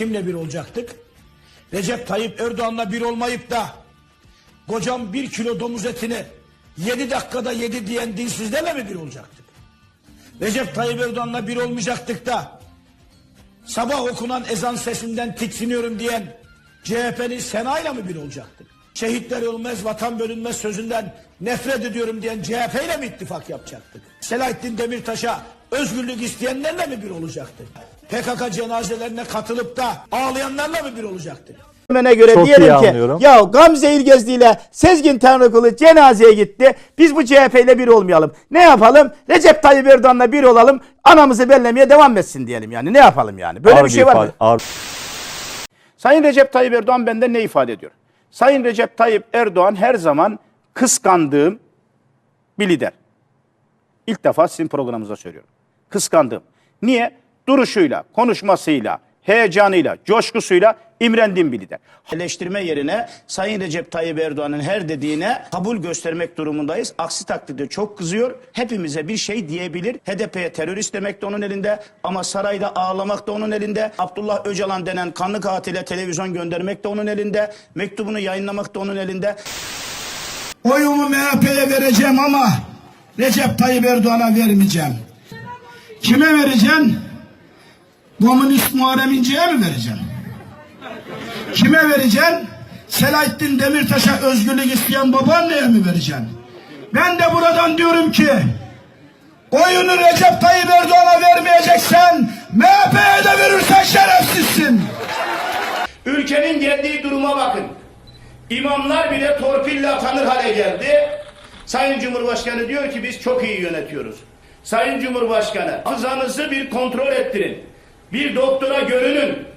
Kimle bir olacaktık? Recep Tayyip Erdoğan'la bir olmayıp da kocam bir kilo domuz etini yedi dakikada yedi diyen dinsizlerle mi bir olacaktık? Recep Tayyip Erdoğan'la bir olmayacaktık da sabah okunan ezan sesinden tiksiniyorum diyen CHP'nin Sena'yla mı bir olacaktık? Şehitler ölmez, vatan bölünmez sözünden nefret ediyorum diyen CHP ile mi ittifak yapacaktık? Selahattin Demirtaş'a özgürlük isteyenlerle mi bir olacaktık? PKK cenazelerine katılıp da ağlayanlarla mı bir olacaktık? Hemen göre Çok diyelim ki anlıyorum. ya Gamze İlgezli ile Sezgin Tanrıkulu cenazeye gitti. Biz bu CHP ile bir olmayalım. Ne yapalım? Recep Tayyip Erdoğan'la bir olalım. Anamızı bellemeye devam etsin diyelim yani. Ne yapalım yani? Böyle Ağır bir şey var mı? ağır- Sayın Recep Tayyip Erdoğan benden ne ifade ediyor? Sayın Recep Tayyip Erdoğan her zaman kıskandığım bir lider. İlk defa sizin programınızda söylüyorum. Kıskandığım. Niye? Duruşuyla, konuşmasıyla, heyecanıyla, coşkusuyla imrendiğim bir lider. Eleştirme yerine Sayın Recep Tayyip Erdoğan'ın her dediğine kabul göstermek durumundayız. Aksi takdirde çok kızıyor. Hepimize bir şey diyebilir. HDP'ye terörist demek de onun elinde ama sarayda ağlamak da onun elinde. Abdullah Öcalan denen kanlı katile televizyon göndermek de onun elinde. Mektubunu yayınlamak da onun elinde. Oyumu MHP'ye vereceğim ama Recep Tayyip Erdoğan'a vermeyeceğim. Kime vereceğim? Komünist Muharrem İnce'ye mi vereceğim? Kime vereceğim? Selahattin Demirtaş'a özgürlük isteyen babaanneye mi vereceğim? Ben de buradan diyorum ki oyunu Recep Tayyip Erdoğan'a vermeyeceksen MHP'ye de verirsen şerefsizsin. Ülkenin geldiği duruma bakın. İmamlar bile torpille atanır hale geldi. Sayın Cumhurbaşkanı diyor ki biz çok iyi yönetiyoruz. Sayın Cumhurbaşkanı hafızanızı bir kontrol ettirin. Bir doktora görünün.